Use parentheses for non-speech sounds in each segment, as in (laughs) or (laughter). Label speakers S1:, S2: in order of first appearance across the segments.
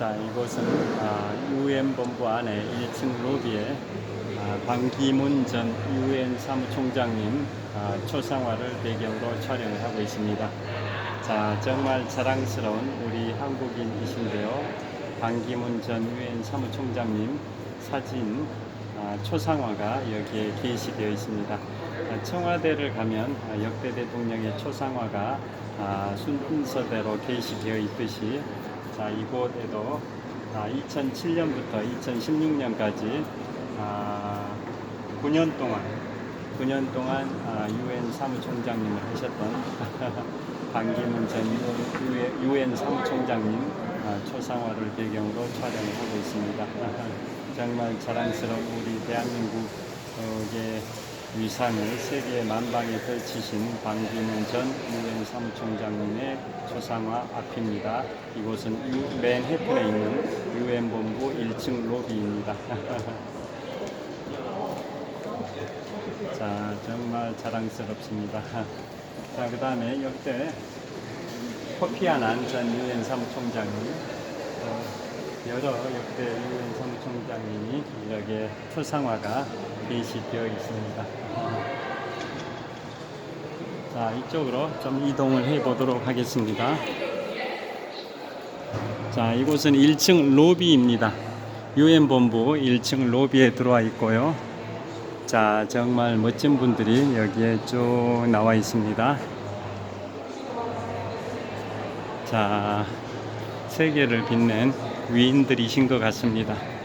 S1: 자, 이곳은 아, UN 본부 안에 1층 로비에 아, 반기문 전 UN 사무총장님 아, 초상화를 배경으로 촬영을 하고 있습니다. 자, 정말 자랑스러운 우리 한국인이신데요. 반기문 전 UN 사무총장님 사진 아, 초상화가 여기에 게시되어 있습니다. 아, 청와대를 가면 아, 역대 대통령의 초상화가 아, 순서대로 게시되어 있듯이 자, 이곳에도 아, 2007년부터 2016년까지 아, 9년 동안 9년 동안 아, UN 사무총장님을 하셨던 (laughs) 반기문 전 UN 사무총장님 아, 초상화를 배경으로 촬영을 하고 있습니다. (laughs) 정말 자랑스러운 우리 대한민국의 위상을 세계 만방에 펼치신 반기문 전 UN 사무총장님의 초상화 앞입니다. 이곳은 유- 맨해튼에 있는 UN 본부 1층 로비입니다. (laughs) 자, 정말 자랑스럽습니다. 자, 그 다음에 역대 코피아난 전 유엔 사무총장님, 어, 여러 역대 유엔 사무총장님이 여기에 초상화가 게시되어 있습니다. 자, 이쪽으로 좀 이동을 해 보도록 하겠습니다. 자, 이곳은 1층 로비입니다. 유엔 본부 1층 로비에 들어와 있고요. 자, 정말 멋진 분들이 여기에 쭉 나와 있습니다. 자, 세계를 빛낸 위인들이신 것 같습니다.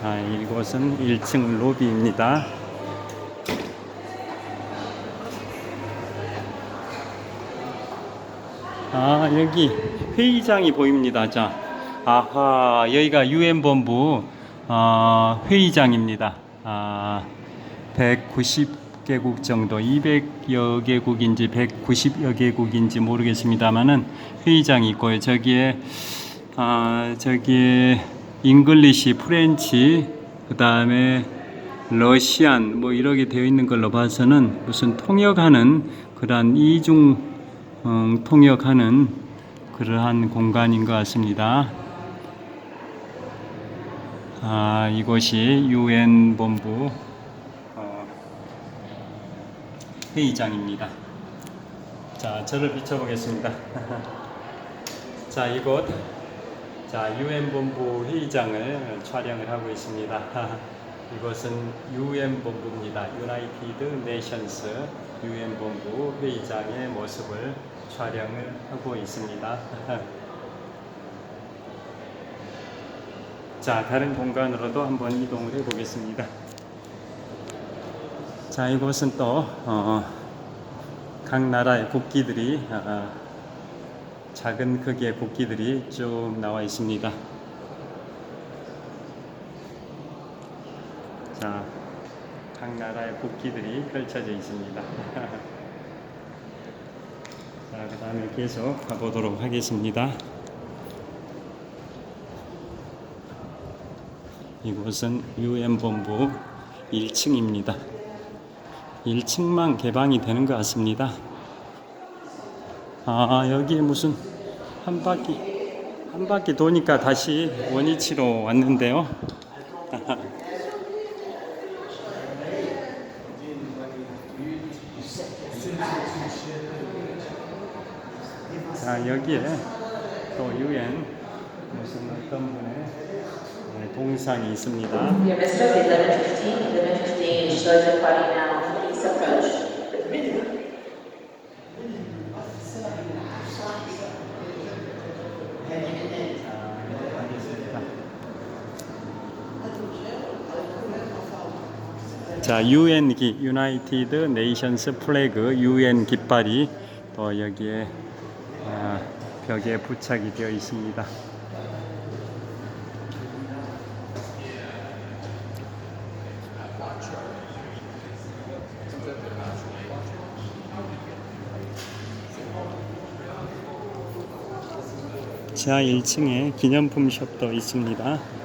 S1: 자, 이곳은 1층 로비입니다. 아, 여기 회의장이 보입니다. 자, 아하, 여기가 UN 본부 어, 회의장입니다. 아, 190개국 정도, 200여 개국인지 190여 개국인지 모르겠습니다만은 회의장이 있고요. 저기에 아, 저기에 잉글리시, 프렌치, 그 다음에 러시안 뭐 이렇게 되어 있는 걸로 봐서는 무슨 통역하는 그러한 이중 어, 통역하는 그러한 공간인 것 같습니다. 아, 이곳이 UN 본부 어, 회의장입니다. 자, 저를 비춰보겠습니다. (laughs) 자, 이곳 자, UN 본부 회의장을 촬영을 하고 있습니다. (laughs) 이곳은 UN 본부입니다. United Nations UN 본부 회의장의 모습을 촬영을 하고 있습니다. (laughs) 자, 다른 공간으로도 한번 이동을 해 보겠습니다. 자, 이곳은 또, 어, 각 나라의 국기들이, 어, 작은 크기의 국기들이 쭉 나와 있습니다. 자, 각 나라의 국기들이 펼쳐져 있습니다. (laughs) 자, 그 다음에 계속 가보도록 하겠습니다. 이곳은 UN 본부 1층입니다. 1층만 개방이 되는 것 같습니다. 아, 여기에 무슨 한 바퀴, 한 바퀴 도니까 다시 원위치로 왔는데요. (laughs) 자, 여기에 또 UN 무슨 어떤 분의 네, 동상이 있습니다.
S2: We are Mr. 1115, 1115, shows the party now, please approach.
S1: 자, 하겠습니다. 자, UN 기, United Nations 플래그 UN 깃발이 또 여기에 아, 벽에 부착이 되어 있습니다. 지하 1층에 기념품 숍도 있습니다.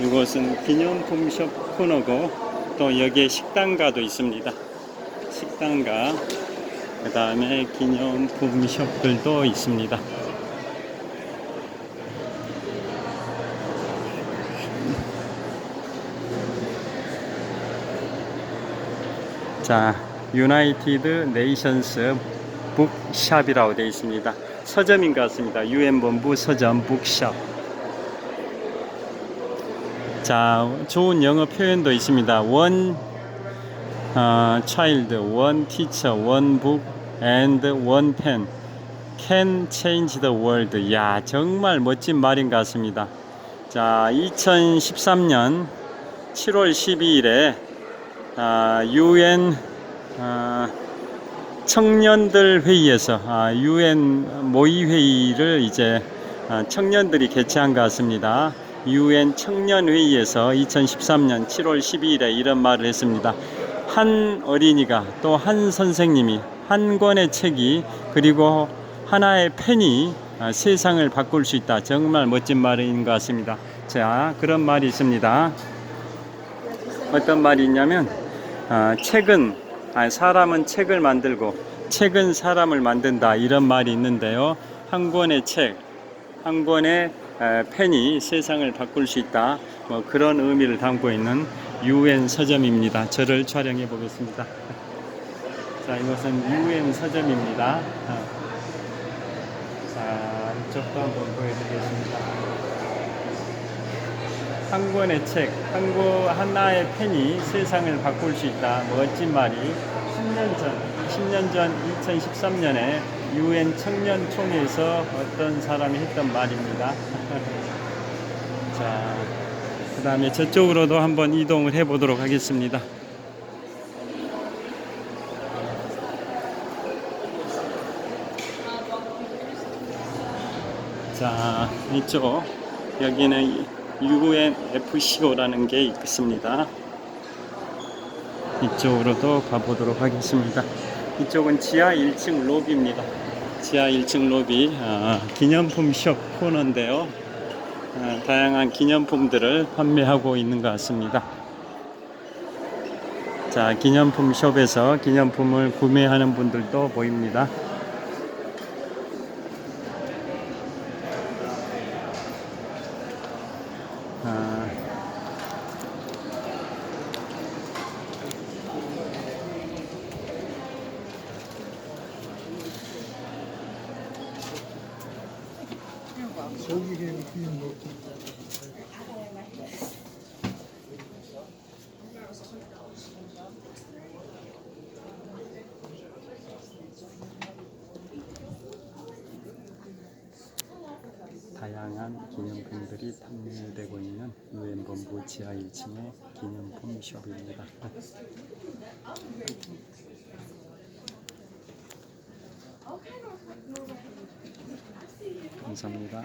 S1: 이곳은 기념품 숍 코너고 또 여기에 식당가도 있습니다. 식당가 그 다음에 기념품 숍들도 있습니다. 자, 유나이티드 네이션스 북샵이라고 되어 있습니다. 서점인 것 같습니다. 유엔 본부 서점 북샵. 자, 좋은 영어 표현도 있습니다. one 어, child, one teacher, one book, and one pen can change the world. 야, 정말 멋진 말인 것 같습니다. 자, 2013년 7월 12일에 아, 유엔 아, 청년들 회의에서 아, 유엔 모의 회의를 이제 아, 청년들이 개최한 것 같습니다. 유엔 청년 회의에서 2013년 7월 12일에 이런 말을 했습니다. 한 어린이가 또 한 선생님이 한 권의 책이 그리고 하나의 펜이 아, 세상을 바꿀 수 있다. 정말 멋진 말인 것 같습니다. 자, 그런 말이 있습니다. 어떤 말이 있냐면 아, 책은 아, 사람은 책을 만들고 책은 사람을 만든다 이런 말이 있는데요. 한 권의 책, 한 권의 에, 펜이 세상을 바꿀 수 있다. 뭐 그런 의미를 담고 있는 유엔 서점입니다. 저를 촬영해 보겠습니다. (laughs) 자, 이것은 유엔 서점입니다. 아, 자, 이쪽도 한번 보여드리겠습니다. 한 권의 책, 한 권, 하나의 펜이 세상을 바꿀 수 있다. 멋진 말이 10년 전, 10년 전 2013년에 유엔 청년 총회에서 어떤 사람이 했던 말입니다. (laughs) 자, 그 다음에 저쪽으로도 한번 이동을 해 보도록 하겠습니다. 자, 이쪽 여기는 UNFCO라는 게 있습니다. 이쪽으로도 가보도록 하겠습니다. 이쪽은 지하 1층 로비입니다. 지하 1층 로비 아, 기념품 숍 코너인데요. 아, 다양한 기념품들을 판매하고 있는 것 같습니다. 자, 기념품 숍에서 기념품을 구매하는 분들도 보입니다. 다양한 기념품들이 판매되고 있는 유엔 본부 지하 1층의 기념품 숍입니다. 감사합니다.